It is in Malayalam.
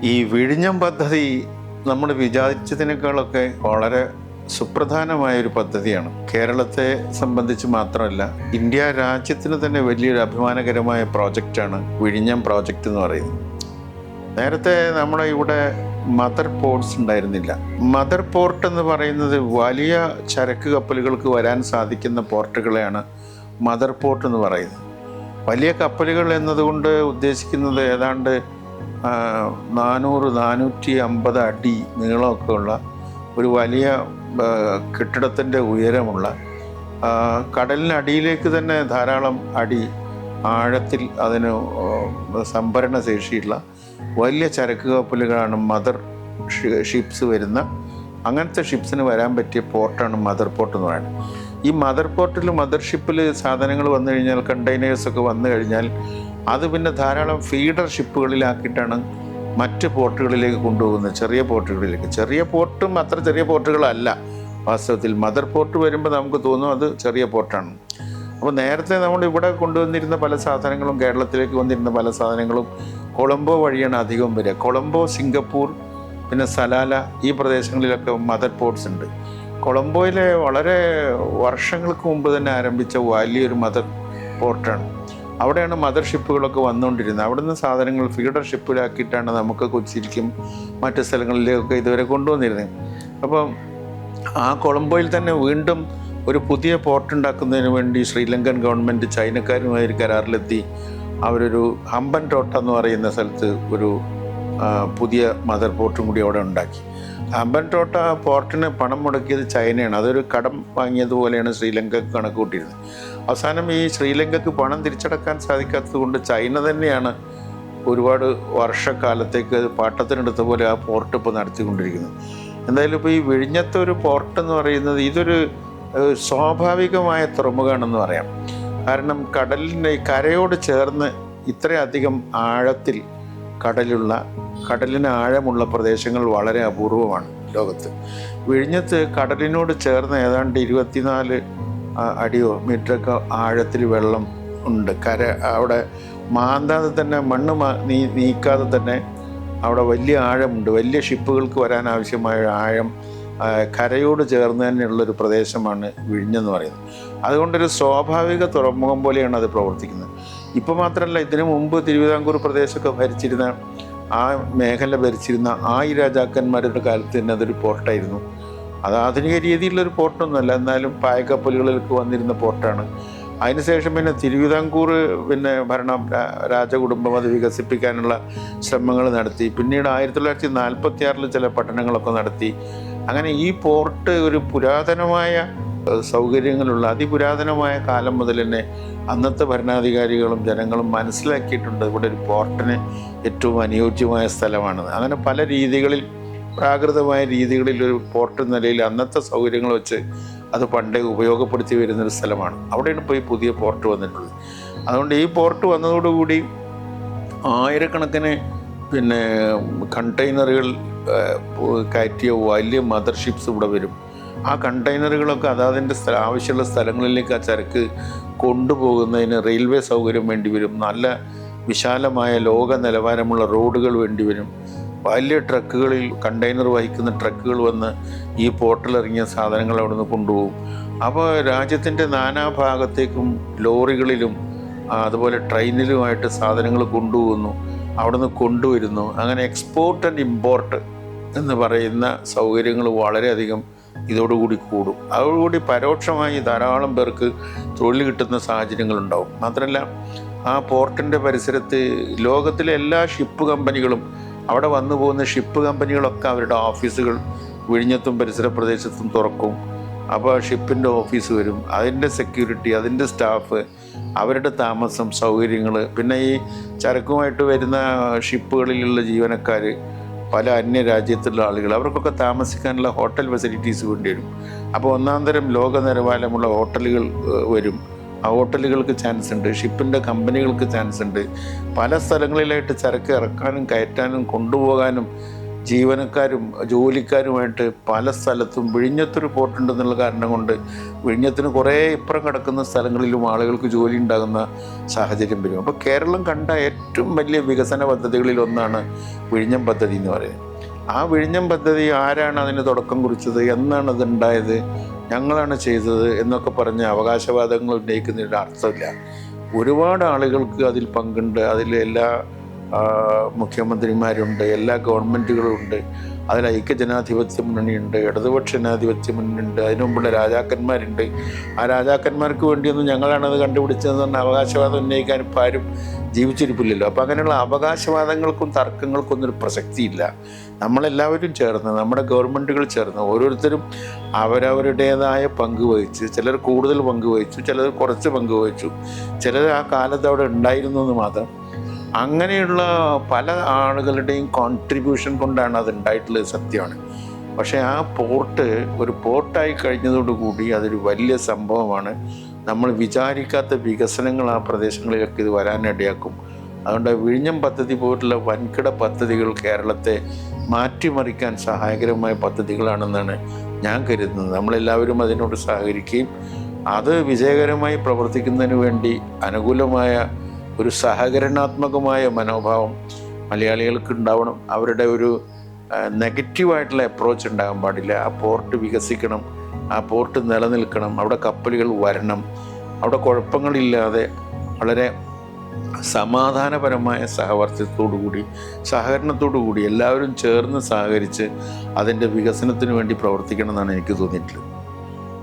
ഈ വിഴിഞ്ഞം പദ്ധതി നമ്മൾ വിചാരിച്ചതിനേക്കാളൊക്കെ വളരെ സുപ്രധാനമായ ഒരു പദ്ധതിയാണ്. കേരളത്തെ സംബന്ധിച്ച് മാത്രമല്ല ഇന്ത്യ രാജ്യത്തിന് തന്നെ വലിയൊരു അഭിമാനകരമായ പ്രോജക്റ്റാണ് വിഴിഞ്ഞം പ്രോജക്റ്റ് എന്ന് പറയുന്നത്. നേരത്തെ നമ്മുടെ ഇവിടെ മദർ പോർട്ട്സ് ഉണ്ടായിരുന്നില്ല. മദർ പോർട്ട് എന്ന് പറയുന്നത് വലിയ ചരക്ക് കപ്പലുകൾക്ക് വരാൻ സാധിക്കുന്ന പോർട്ടുകളെയാണ് മദർ പോർട്ട് എന്ന് പറയുന്നത്. വലിയ കപ്പലുകൾ എന്നതുകൊണ്ട് ഉദ്ദേശിക്കുന്നത് ഏതാണ്ട് നാനൂറ് നാനൂറ്റി അമ്പത് അടി നീളമൊക്കെ ഉള്ള ഒരു വലിയ കെട്ടിടത്തിന്റെ ഉയരമുള്ള കടലിനടിയിലേക്ക് തന്നെ ധാരാളം അടി ആഴത്തിൽ അതിന് സംഭരണ ശേഷിയുള്ള വലിയ ചരക്ക് കപ്പലുകളാണ് മദർ ഷിപ്സ് വരുന്ന. അങ്ങനത്തെ ഷിപ്സിന് വരാൻ പറ്റിയ പോർട്ടാണ് മദർ പോർട്ട് എന്ന് പറയുന്നത്. ഈ മദർ പോർട്ടിൽ മദർ ഷിപ്പിൽ സാധനങ്ങൾ വന്നു കഴിഞ്ഞാൽ കണ്ടെയ്നേഴ്സൊക്കെ വന്നു കഴിഞ്ഞാൽ അത് പിന്നെ ധാരാളം ഫീഡർ ഷിപ്പുകളിലാക്കിയിട്ടാണ് മറ്റ് പോർട്ടുകളിലേക്ക് കൊണ്ടുപോകുന്നത്. ചെറിയ പോർട്ടുകളിലേക്ക്. ചെറിയ പോർട്ടും അത്ര ചെറിയ പോർട്ടുകളല്ല. വാസ്തവത്തിൽ മദർ പോർട്ട് വരുമ്പോൾ നമുക്ക് തോന്നും അത് ചെറിയ പോർട്ടാണ്. അപ്പോൾ നേരത്തെ നമ്മൾ ഇവിടെ കൊണ്ടുവന്നിരുന്ന പല സാധനങ്ങളും കേരളത്തിലേക്ക് വന്നിരുന്ന പല സാധനങ്ങളും കൊളംബോ വഴിയാണ് അധികം വരിക. കൊളംബോ സിംഗപ്പൂർ പിന്നെ സലാല ഈ പ്രദേശങ്ങളിലൊക്കെ മദർ പോർട്ട്സ് ഉണ്ട്. കൊളംബോയിലെ വളരെ വർഷങ്ങൾക്ക് മുമ്പ് തന്നെ ആരംഭിച്ച വലിയൊരു മദർ പോർട്ടാണ്. അവിടെയാണ് മദർ ഷിപ്പുകളൊക്കെ വന്നുകൊണ്ടിരുന്നത്. അവിടുന്ന് സാധനങ്ങൾ ഫീഡർ ഷിപ്പിലാക്കിയിട്ടാണ് നമുക്ക് കൊച്ചിയിലേക്കും മറ്റു സ്ഥലങ്ങളിലേക്കൊക്കെ ഇതുവരെ കൊണ്ടുവന്നിരുന്നത്. അപ്പം ആ കൊളംബോയിൽ തന്നെ വീണ്ടും ഒരു പുതിയ പോർട്ട് ഉണ്ടാക്കുന്നതിന് വേണ്ടി ശ്രീലങ്കൻ ഗവൺമെന്റ് ചൈനക്കാരുമായി ഒരു കരാറിലെത്തി. അവരൊരു ഹമ്പൻ ടോട്ട എന്ന് പറയുന്ന സ്ഥലത്ത് ഒരു പുതിയ മദർ പോർട്ടും കൂടി അവിടെ ഉണ്ടാക്കി. ഹമ്പൻ ടോട്ട പോർട്ടിന് പണം മുടക്കിയത് ചൈനയാണ്. അതൊരു കടം വാങ്ങിയതുപോലെയാണ് ശ്രീലങ്കക്ക് കണക്ക് കൂട്ടിയിരുന്നത് അവസാനം ഈ ശ്രീലങ്കക്ക് പണം തിരിച്ചടക്കാൻ സാധിക്കാത്തത് കൊണ്ട് ചൈന തന്നെയാണ് ഒരുപാട് വർഷക്കാലത്തേക്ക് പാട്ടത്തിനെടുത്ത പോലെ ആ പോർട്ട് ഇപ്പോൾ നടത്തിക്കൊണ്ടിരിക്കുന്നത്. എന്തായാലും ഇപ്പോൾ ഈ വിഴിഞ്ഞത്തെ ഒരു പോർട്ട് എന്ന് പറയുന്നത് ഇതൊരു സ്വാഭാവികമായ തുറമുഖമാണെന്ന് പറയാം. കാരണം കടലിന്റെ കരയോട് ചേർന്ന് ഇത്രയധികം ആഴത്തിൽ കടലുള്ള കടലിന് ആഴമുള്ള പ്രദേശങ്ങൾ വളരെ അപൂർവമാണ് ലോകത്ത്. വിഴിഞ്ഞത്ത് കടലിനോട് ചേർന്ന് ഏതാണ്ട് ഇരുപത്തിനാല് അടിയോ മീറ്ററൊക്കെ ആഴത്തിൽ വെള്ളം ഉണ്ട്. കര അവിടെ മാന്താതെ തന്നെ മണ്ണ് നീ നീക്കാതെ തന്നെ അവിടെ വലിയ ആഴമുണ്ട്. വലിയ ഷിപ്പുകൾക്ക് വരാൻ ആവശ്യമായ ആഴം കരയോട് ചേർന്ന് തന്നെയുള്ളൊരു പ്രദേശമാണ് വിഴിഞ്ഞെന്ന് പറയുന്നത്. അതുകൊണ്ടൊരു സ്വാഭാവിക തുറമുഖം പോലെയാണ് അത് പ്രവർത്തിക്കുന്നത്. ഇപ്പോൾ മാത്രമല്ല ഇതിനു മുമ്പ് തിരുവിതാംകൂർ പ്രദേശമൊക്കെ ഭരിച്ചിരുന്ന ആ മേഖല ഭരിച്ചിരുന്ന ആ ഈ രാജാക്കന്മാരുടെ കാലത്ത് തന്നെ അതൊരു പോർട്ടായിരുന്നു. അത് ആധുനിക രീതിയിലുള്ളൊരു പോർട്ടൊന്നുമല്ല. എന്നാലും പായക്കപ്പലുകളിലേക്ക് വന്നിരുന്ന പോർട്ടാണ്. അതിനുശേഷം പിന്നെ തിരുവിതാംകൂർ പിന്നെ ഭരണ രാജകുടുംബം അത് വികസിപ്പിക്കാനുള്ള ശ്രമങ്ങൾ നടത്തി. പിന്നീട് ആയിരത്തി തൊള്ളായിരത്തി നാൽപ്പത്തി ആറിൽ ചില പഠനങ്ങളൊക്കെ നടത്തി. അങ്ങനെ ഈ പോർട്ട് ഒരു പുരാതനമായ സൗകര്യങ്ങളുള്ള അതിപുരാതനമായ കാലം മുതൽ തന്നെ അന്നത്തെ ഭരണാധികാരികളും ജനങ്ങളും മനസ്സിലാക്കിയിട്ടുണ്ട്. ഇവിടെ ഒരു പോർട്ടിന് ഏറ്റവും അനുയോജ്യമായ സ്ഥലമാണ് അങ്ങനെ പല രീതികളിൽ പ്രാകൃതമായ രീതികളിൽ ഒരു പോർട്ട് നിലയിൽ അന്നത്തെ സൗകര്യങ്ങൾ വെച്ച് അത് പണ്ടേ ഉപയോഗപ്പെടുത്തി വരുന്നൊരു സ്ഥലമാണ്. അവിടെയാണ് ഇപ്പോൾ ഈ പുതിയ പോർട്ട് വന്നിട്ടുള്ളത്. അതുകൊണ്ട് ഈ പോർട്ട് വന്നതോടുകൂടി ആയിരക്കണക്കിന് പിന്നെ കണ്ടെയ്നറുകൾ കയറ്റിയ വലിയ മദർഷിപ്സ് ഇവിടെ വരും. ആ കണ്ടെയ്നറുകളൊക്കെ അതാതിന്റെ ആവശ്യമുള്ള സ്ഥലങ്ങളിലേക്ക് ആ ചരക്ക് കൊണ്ടുപോകുന്നതിന് റെയിൽവേ സൗകര്യം വേണ്ടി വരും. നല്ല വിശാലമായ ലോക നിലവാരമുള്ള റോഡുകൾ വേണ്ടി വരും. വലിയ ട്രക്കുകളിൽ കണ്ടെയ്നർ വഹിക്കുന്ന ട്രക്കുകൾ വന്ന് ഈ പോർട്ടിൽ ഇറങ്ങിയ സാധനങ്ങൾ അവിടെ നിന്ന് കൊണ്ടുപോകും. അപ്പോൾ രാജ്യത്തിന്റെ നാനാഭാഗത്തേക്കും ലോറികളിലും അതുപോലെ ട്രെയിനിലുമായിട്ട് സാധനങ്ങൾ കൊണ്ടുപോകുന്നു. അവിടെ നിന്ന് കൊണ്ടുവരുന്നു. അങ്ങനെ എക്സ്പോർട്ട് ആൻഡ് ഇമ്പോർട്ട് എന്ന് പറയുന്ന സൗകര്യങ്ങൾ വളരെയധികം ഇതോടുകൂടി കൂടും. അതോടുകൂടി പരോക്ഷമായി ധാരാളം പേർക്ക് തൊഴിൽ കിട്ടുന്ന സാഹചര്യങ്ങളുണ്ടാവും. മാത്രമല്ല ആ പോർട്ടിന്റെ പരിസരത്ത് ലോകത്തിലെ എല്ലാ ഷിപ്പ് കമ്പനികളും അവിടെ വന്നു പോകുന്ന ഷിപ്പ് കമ്പനികളൊക്കെ അവരുടെ ഓഫീസുകൾ വിഴിഞ്ഞത്തും പരിസര പ്രദേശത്തും തുറക്കും. അപ്പോൾ ഷിപ്പിന്റെ ഓഫീസ് വരും. അതിന്റെ സെക്യൂരിറ്റി അതിന്റെ സ്റ്റാഫ് അവരുടെ താമസം സൗകര്യങ്ങൾ പിന്നെ ഈ ചരക്കുമായിട്ട് വരുന്ന ഷിപ്പുകളിലുള്ള ജീവനക്കാർ പല അന്യ രാജ്യത്തുള്ള ആളുകൾ അവർക്കൊക്കെ താമസിക്കാനുള്ള ഹോട്ടൽ ഫെസിലിറ്റീസ് വേണ്ടി വരും. അപ്പോൾ ഒന്നാം തരം ലോക നിലവാരമുള്ള ഹോട്ടലുകൾ വരും. ആ ഹോട്ടലുകൾക്ക് ചാൻസ് ഉണ്ട് ഷിപ്പിന്റെ കമ്പനികൾക്ക് ചാൻസ് ഉണ്ട്. പല സ്ഥലങ്ങളിലായിട്ട് ചരക്ക് ഇറക്കാനും കയറ്റാനും കൊണ്ടുപോകാനും ജീവനക്കാരും ജോലിക്കാരുമായിട്ട് പല സ്ഥലത്തും വിഴിഞ്ഞത്തൊരു പോർട്ടുണ്ടെന്നുള്ള കാരണം കൊണ്ട് വിഴിഞ്ഞത്തിന് കുറേ ഇപ്പുറം കിടക്കുന്ന സ്ഥലങ്ങളിലും ആളുകൾക്ക് ജോലി ഉണ്ടാകുന്ന സാഹചര്യം വരും. അപ്പോൾ കേരളം കണ്ട ഏറ്റവും വലിയ വികസന പദ്ധതികളിൽ ഒന്നാണ് വിഴിഞ്ഞം പദ്ധതി എന്ന് പറയുന്നത്. ആ വിഴിഞ്ഞം പദ്ധതി ആരാണ് അതിന് തുടക്കം കുറിച്ചത്? എന്നാണ് അത് ഉണ്ടായത് ഞങ്ങളാണ് ചെയ്തത് എന്നൊക്കെ പറഞ്ഞ് അവകാശവാദങ്ങൾ ഉന്നയിക്കുന്നതിന്റെ അർത്ഥമില്ല ഒരുപാട് ആളുകൾക്ക് അതിൽ പങ്കുണ്ട്. അതിൽ എല്ലാ മുഖ്യമന്ത്രിമാരുണ്ട് എല്ലാ ഗവൺമെന്റുകളും ഉണ്ട് അതിൽ ഐക്യജനാധിപത്യ മുന്നണിയുണ്ട് ഇടതുപക്ഷ ജനാധിപത്യ മുന്നണിയുണ്ട് അതിനു മുമ്പുള്ള രാജാക്കന്മാരുണ്ട്. ആ രാജാക്കന്മാർക്ക് വേണ്ടിയൊന്നും ഞങ്ങളാണത് കണ്ടുപിടിച്ചതെന്ന് പറഞ്ഞ അവകാശവാദം ഉന്നയിക്കാൻ ഇപ്പം ആരും ജീവിച്ചിരിപ്പില്ലല്ലോ. അപ്പോൾ അങ്ങനെയുള്ള അവകാശവാദങ്ങൾക്കും തർക്കങ്ങൾക്കൊന്നും ഒരു പ്രസക്തിയില്ല. നമ്മളെല്ലാവരും ചേർന്ന് നമ്മുടെ ഗവൺമെന്റുകൾ ചേർന്ന് ഓരോരുത്തരും അവരവരുടേതായ പങ്ക് വഹിച്ച്. ചിലർ കൂടുതൽ പങ്ക് വഹിച്ചു ചിലർ കുറച്ച് പങ്ക് വഹിച്ചു. ചിലർ ആ കാലത്ത് അവിടെ ഉണ്ടായിരുന്നു എന്ന് മാത്രം. അങ്ങനെയുള്ള പല ആളുകളുടെയും കോൺട്രിബ്യൂഷൻ കൊണ്ടാണ് അത് ഉണ്ടായിട്ടുള്ളത് സത്യമാണ്. പക്ഷേ ആ പോർട്ട് ഒരു പോർട്ടായി കഴിഞ്ഞതോടുകൂടി അതൊരു വലിയ സംഭവമാണ്. നമ്മൾ വിചാരിക്കാത്ത വികസനങ്ങൾ ആ പ്രദേശങ്ങളിലൊക്കെ ഇത് വരാനിടയാക്കും. അതുകൊണ്ട് വിഴിഞ്ഞം പദ്ധതി പോലുള്ള വൻകിട പദ്ധതികൾ കേരളത്തെ മാറ്റിമറിക്കാൻ സഹായകരമായ പദ്ധതികളാണെന്നാണ് ഞാൻ കരുതുന്നത്. നമ്മളെല്ലാവരും അതിനോട് സഹകരിക്കുകയും അത് വിജയകരമായി പ്രവർത്തിക്കുന്നതിന് വേണ്ടി അനുകൂലമായ ഒരു സഹകരണാത്മകമായ മനോഭാവം മലയാളികൾക്ക് ഉണ്ടാവണം. അവരുടെ ഒരു നെഗറ്റീവായിട്ടുള്ള അപ്രോച്ച് ഉണ്ടാകാൻ പാടില്ല. ആ പോർട്ട് വികസിക്കണം ആ പോർട്ട് നിലനിൽക്കണം അവിടെ കപ്പലുകൾ വരണം. അവിടെ കുഴപ്പങ്ങളില്ലാതെ വളരെ സമാധാനപരമായ സഹവർത്തിത്വത്തോടു കൂടി സഹകരണത്തോടു കൂടി എല്ലാവരും ചേർന്ന് സഹകരിച്ച് അതിന്റെ വികസനത്തിന് വേണ്ടി പ്രവർത്തിക്കണം എന്നാണ് എനിക്ക് തോന്നിയിട്ടുള്ളത്.